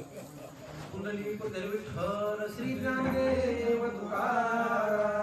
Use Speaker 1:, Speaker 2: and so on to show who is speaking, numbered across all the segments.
Speaker 1: कुंडली कुंडल विठ्ठल श्री ज्ञानदेव तुकाराम।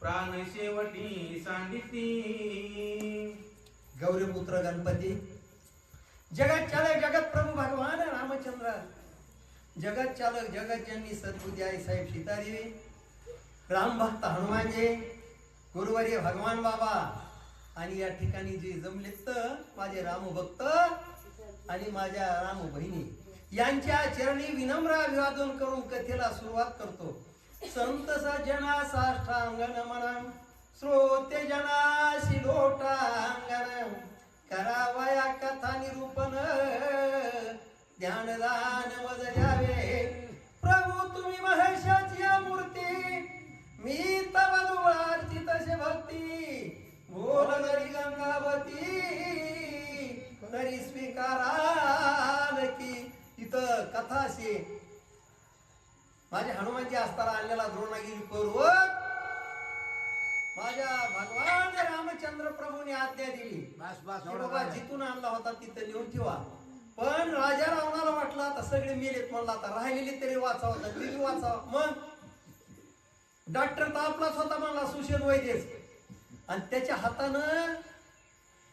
Speaker 1: प्राण शेवटी सांडिती
Speaker 2: गौरीपुत्र गणपती. जगत चालक जगत प्रभू भगवान रामचंद्र. जगत चालक जगत ज्यांनी सद्बुद्धी आई साहेब सीतादेवी राम भक्त हनुमानजी गुरुवारी भगवान बाबा. आणि या ठिकाणी जे जमले तर माझे राम भक्त आणि माझ्या राम बहिणी. यांच्या चरणी विनम्र अभिवादन करून कथेला सुरुवात करतो. संत सजना साष्टांगण म्हणा श्रोते जनाशी लोटांगण करावया कथा निरूपण ध्यानदान द्यावे प्रभू तुम्ही महेशाची मूर्ती मी तव दुवारची तसे भक्ती. बोल जरी गंगावती तरी स्वीकाराल की इथं कथा माझ्या हनुमानजी असताना आणलेला द्रोणागिरी पर्वत माझ्या भगवान रामचंद्र प्रभूने आज्ञा दिली.
Speaker 3: बस
Speaker 2: बाबा. जिथून आणला होता तिथं नेऊन ठेवा. पण राजा रावणाला वाटलं आता सगळे मेलेत म्हणला आता राहिलेली तरी वाचावं तर वाचावं? मग डॉक्टर तर आपलाच होता म्हणला सुशेन वैद्यच. आणि त्याच्या हातानं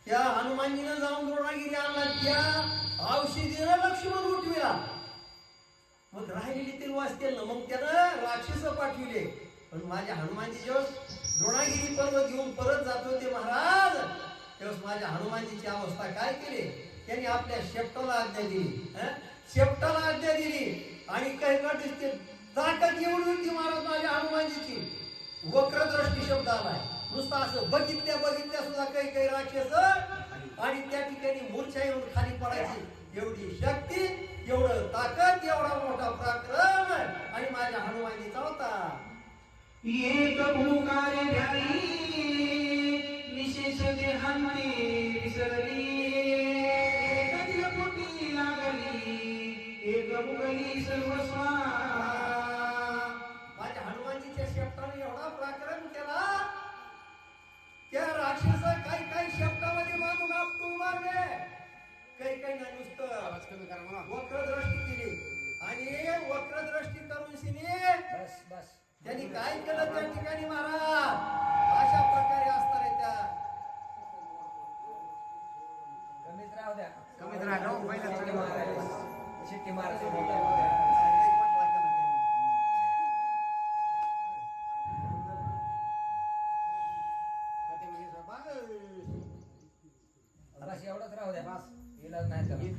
Speaker 2: त्या हनुमानजीनं जाऊन द्रोणागिरी आणला त्या औषधीनं लक्ष्मण उठविला. मग राहिलेली ते वाचतील ना मग त्यानं राक्षस पाठविले. पण माझ्या हनुमानजी जेव्हा द्रोणागिरी पर्वत घेऊन परत जात होते महाराज तेव्हा माझ्या हनुमानजीची अवस्था काय केली? त्यांनी आपल्या शेपटाला आज्ञा दिली. शेपटाला आज्ञा दिली. आणि काही दिसते ताकद एवढी होती महाराज माझ्या हनुमानजीची. वक्रदृष्टी शब्द आलाय. नुसता असं बघितल्या बघितल्या सुद्धा काही काही राक्षस आणि त्या ठिकाणी मूर्छा येऊन खाली पडायची एवढी शक्ती एवढं ताकद एवढा मोठा पराक्रम आणि माझ्या हनुमानीचा होता
Speaker 1: एक ओंकार ध्यानी विशेष देहांती विसरली.
Speaker 2: केलं त्या ठिकाणी महाराज.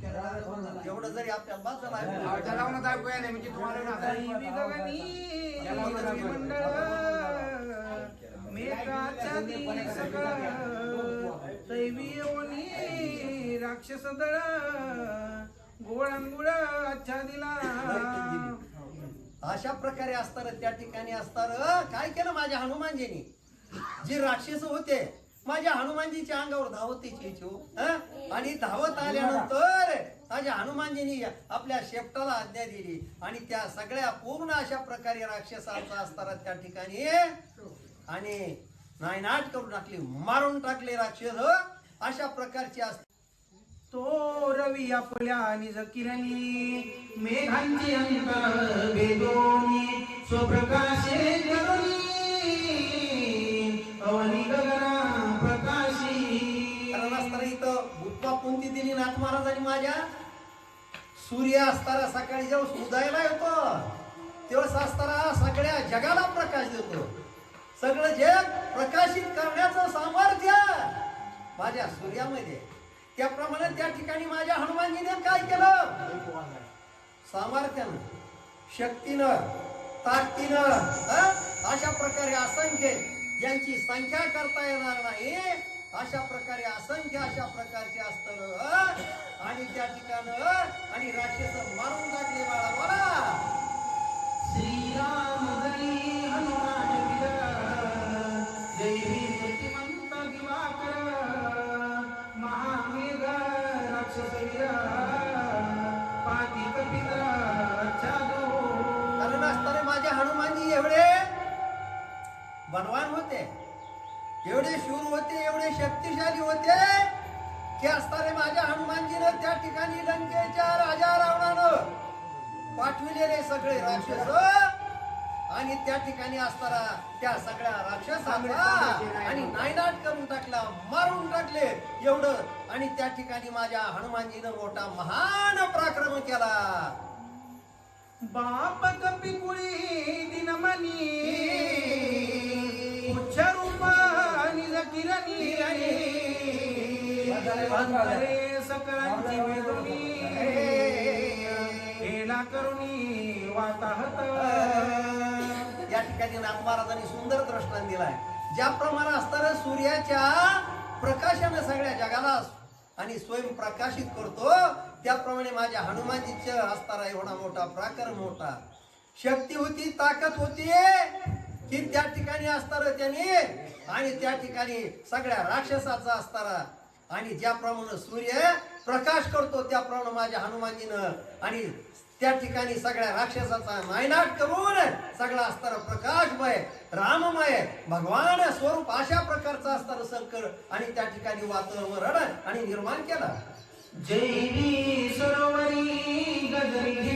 Speaker 2: एवढं जरी आपल्याला बाद झाला
Speaker 3: म्हणजे तुम्हाला ना
Speaker 1: दैवी गगनी दैवी मंडळ मेघाच्या दैवी राक्षस दळ गोळांगुळ अच्छा दिला.
Speaker 2: अशा प्रकारे असणार त्या ठिकाणी असणार काय केलं माझ्या हनुमानजीने? जे राक्षस होते माझ्या हनुमानजीच्या अंगावर धावतीची इच्छू आणि धावत आल्यानंतर माझ्या हनुमानजीने आपल्या शेपटाला आज्ञा दिली. आणि त्या सगळ्या पूर्ण अशा प्रकारे राक्षसांचा असताना त्या ठिकाणी आणि नायनाट करून टाकली मारून टाकले राक्षस अशा प्रकारचे असतात
Speaker 1: तो रवी आपल्या निज किरणी मेघांची अंतर वेदोनी स्वप्रकाशे करुणी अवनी गगना
Speaker 2: कोणती दिली नाथ महाराजांनी माझ्या? सूर्य असताना सकाळी जेव्हा उदयाला येतो तेव्हा असताना सगळ्या जगाला प्रकाश देतो. सगळं जग प्रकाशित करण्याचं सामर्थ्य माझ्या सूर्यामध्ये. त्याप्रमाणे त्या ठिकाणी माझ्या हनुमानजीने काय केलं? सामर्थ्यानं शक्तीनं ताकदीनं अशा प्रकारे असंख्य ज्यांची संख्या करता येणार नाही अशा प्रकारे असंख्य अशा प्रकारचे असतं आणि त्या ठिकाण आणि राक्षस मारून टाकले बाळा. शक्तिशाली होते की असताना माझ्या हनुमानजीनं त्या ठिकाणी लंकेच्या राजा रावणानं पाठविलेले सगळे राक्षस आणि त्या ठिकाणी असताना त्या सगळ्या राक्षसांना आणि नायनाट करून टाकला मारून टाकले एवढं. आणि त्या ठिकाणी माझ्या हनुमानजीनं मोठा महान पराक्रम केला.
Speaker 1: बाप कपिकुळी दिनमनी अंतरे सकळांची वेदोनी हेला करुणी वाताहत
Speaker 2: या ठिकाणी नाथ महाराजांनी सुंदर दृष्टान दिलाय ज्याप्रमाणे असताना सूर्याच्या प्रकाशानं सगळ्या जगाला आणि स्वयं प्रकाशित करतो त्याप्रमाणे माझ्या हनुमानजीचं असताना एवढा मोठा प्राकार मोठा शक्ती होती ताकद होती की त्या ठिकाणी असणार त्याने आणि त्या ठिकाणी सगळ्या राक्षसाचा असताना आणि ज्याप्रमाणे सूर्य प्रकाश करतो त्याप्रमाणे माझ्या हनुमानजीनं आणि त्या ठिकाणी सगळ्या राक्षसाचा नायनाट करून सगळा असताना प्रकाशमय राममय भगवान स्वरूप अशा प्रकारचा असताना संकट आणि त्या ठिकाणी वातावरण आणि निर्माण केला.
Speaker 1: जैवी सरोवरी गजरी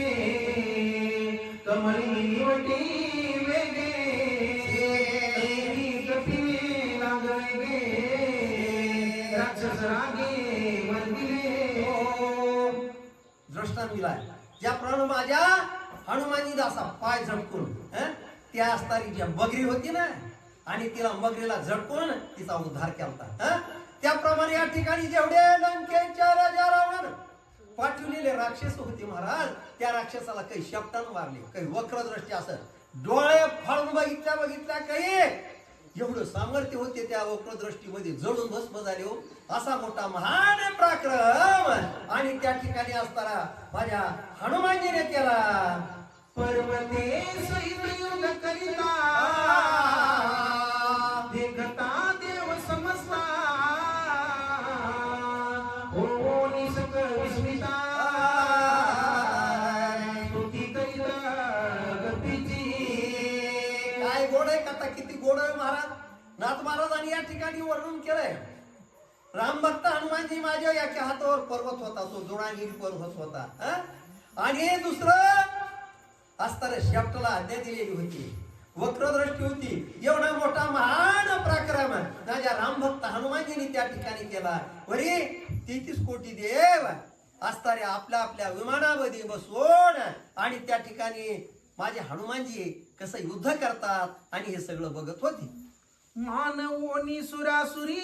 Speaker 1: रागे वंदिले.
Speaker 2: दृष्टांत दिलाय ज्याप्रमाणे माझ्या हनुमानी दासा पाय झटकून त्या असतानी जी मगरी होती ना आणि तिला मगरीला झटकून तिचा उद्धार केला त्याप्रमाणे या ठिकाणी जेवढे लंकेच्या राजा रावण पाठवलेले राक्षस होते महाराज त्या राक्षसाला काही शपटान मारले काही वक्रदृष्टी असं डोळे फाळून बघितल्या बघितल्या काही एवढं सामर्थ्य होते त्या वक्रदृष्टीमध्ये. जळून भस्म झाले हो. असा मोठा महान पराक्रम. आणि त्या ठिकाणी असताना माझ्या हनुमानजीने केला.
Speaker 1: पर्वते करिता.
Speaker 2: नाथ महाराजांनी या ठिकाणी वर्णन केलंय. राम भक्त हनुमानजी माझ्या याच्या हातावर पर्वत होता तो जुणागिरी पर्वत होता आणि दुसरं असताना शेपटला आज्ञा दिलेली होती. वक्रदृष्टी होती. एवढा मोठा महान पराक्रम राजा राम भक्त हनुमानजीने त्या ठिकाणी केला. वरी तेहतीस कोटी देव असताना आपल्या आपल्या विमानामध्ये बसून आणि त्या ठिकाणी माझे हनुमानजी कसं युद्ध करतात आणि हे सगळं बघत होते.
Speaker 1: मानवोनी सुरासुरी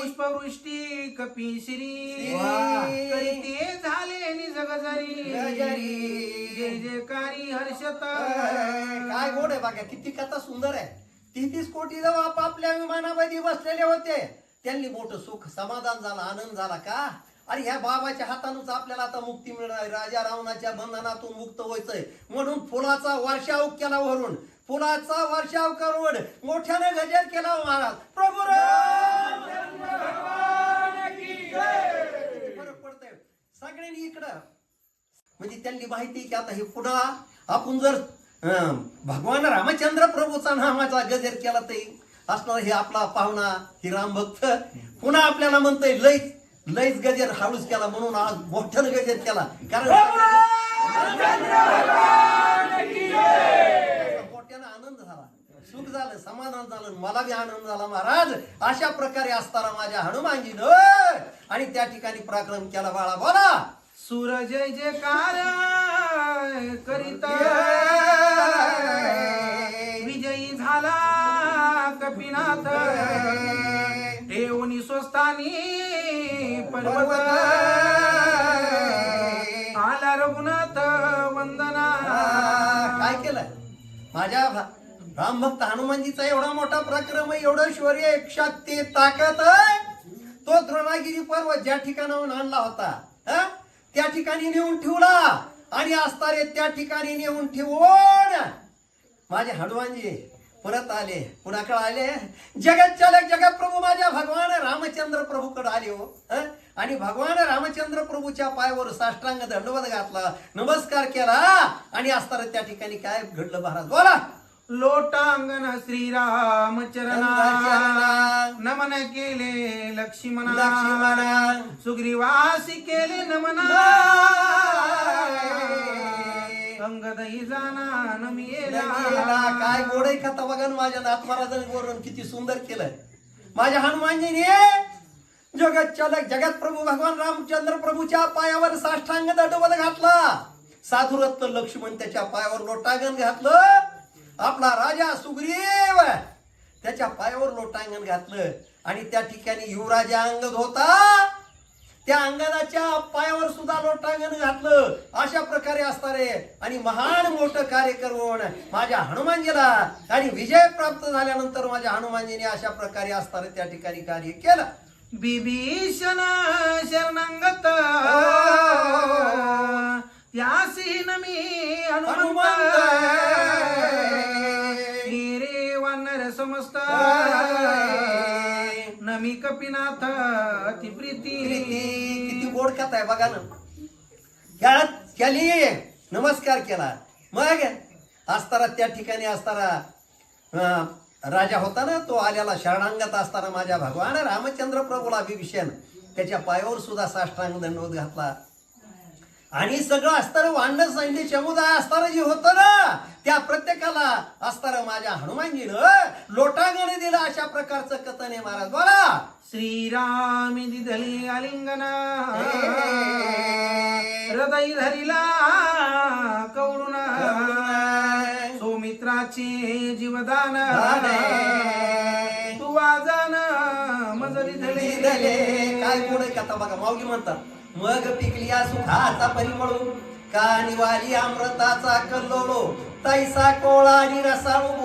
Speaker 1: पुष्पवृष्टी कपिश्री. करीते झाले निज गजरी
Speaker 2: गजरी.
Speaker 1: जय जयकारी हर्षत
Speaker 2: काय गोड आहे बघा किती कथा सुंदर आहे. तेहतीस कोटी जवळ आपापल्या विमानामध्ये बसलेले होते. त्यांनी मोठं सुख समाधान झालं आनंद झाला का? अरे ह्या बाबाच्या हातानच आपल्याला आता मुक्ती मिळणार राजा रावणाच्या बंधनातून मुक्त व्हायचंय. म्हणून फुलाचा वर्षाव केला वरून. पुण्याचा वर्षाव करून मोठ्याने गजर केला हो महाराज. प्रभू फरक सगळ्यांनी इकडं. म्हणजे त्यांनी माहिती की आता हे पुन्हा आपण जर अं, भगवान रामचंद्र प्रभूचा नामाचा गजर केला ते असणार हे आपला पाहुणा हे राम भक्त पुन्हा आपल्याला म्हणतोय लईच लईच गजर हाळूच केला म्हणून आज मोठ्यानं गजर केला. कारण मोठ्यानं आनंद झाला सुख झालं समाधान झालं मला बी आनंद झाला महाराज. अशा प्रकारे असताना माझ्या हनुमानजीनं आणि त्या ठिकाणी पराक्रम केला बाळा बोला.
Speaker 1: सुर जय जयकार करीत विजयी झाला कपिनाथ. ठेवणी स्वस्थानी पर्वत. आला रघुनाथ वंदना.
Speaker 2: काय केलंय माझ्या राम भक्त हनुमानजीचा एवढा मोठा पराक्रम आहे, एवढं शौर्य एक ते ताकद आहे. तो द्रोणागिरी पर्वत ज्या ठिकाणाहून आणला होता त्या ठिकाणी नेऊन ठेवला. आणि असतारे त्या ठिकाणी नेऊन ठेवून माझे हनुमानजी परत आले. कुणाकडे आले? जगत चालक जगत प्रभू माझ्या भगवान रामचंद्र प्रभूकडे आले हो आणि भगवान रामचंद्र प्रभूच्या पायावर साष्टांग दंडवत घातला नमस्कार केला. आणि असताना त्या ठिकाणी काय घडलं महाराज? बोला.
Speaker 1: लोटांगण श्रीरामचरणा
Speaker 2: चरणा.
Speaker 1: नमन केले लक्ष्मणा
Speaker 2: लक्ष्मणा.
Speaker 1: सुग्रीवासी केले नमना अंगदही जाना नमियेला
Speaker 2: गेला. काय गोडई खाता बघा माझ्या नाथ महाराजांनी वरून किती सुंदर केलंय. माझ्या हनुमानजीने जगत चालक जगत प्रभू भगवान रामचंद्र प्रभूच्या पायावर साष्टांग दंडवत घातला. साधुरत्न लक्ष्मण त्याच्या पायावर लोटांगण घातलं. आपला राजा सुग्रीव त्याच्या पायावर लोटांगण घातलं आणि त्या ठिकाणी युवराजा अंगद होता. त्या अंगणाच्या पायावर सुद्धा लोटांगण घातलं. अशा प्रकारे असणारे आणि महान मोठं कार्य करून माझ्या हनुमानजीला आणि विजय प्राप्त झाल्यानंतर माझ्या हनुमानजीने अशा प्रकारे असणारे त्या ठिकाणी कार्य केलं.
Speaker 1: बिभीषण शरणांगत. स्वामी कपिनाथ अति प्रीती.
Speaker 2: किती गोड कथा आहे बघा ना. खेळात केली नमस्कार केला. मग असताना त्या ठिकाणी असताना राजा होता ना तो आलेला शरणांगत असताना माझ्या भगवान रामचंद्र प्रभूला विभीषण त्याच्या पायावर सुद्धा साष्टांग दंडोद घातला. आणि सगळं असताना वांड सैन्य समुदाय असताना जे होतं ना त्या प्रत्येकाला असताना माझ्या हनुमानजीनं लोटांगण दिलं अशा प्रकारचं कथन आहे महाराज. बोला.
Speaker 1: श्रीरामी दिधली आलिंगन. हृदय धरिला कवडून सौमित्राचे जीवदान. तू वाजान मजली धले
Speaker 2: काय पुढे कथा बघा माऊली म्हणतात. मग पिकलिया सुखाचा परिमळू का निवाली अमृताचा कल्लोलो तैसा कोळा आणि रसाळू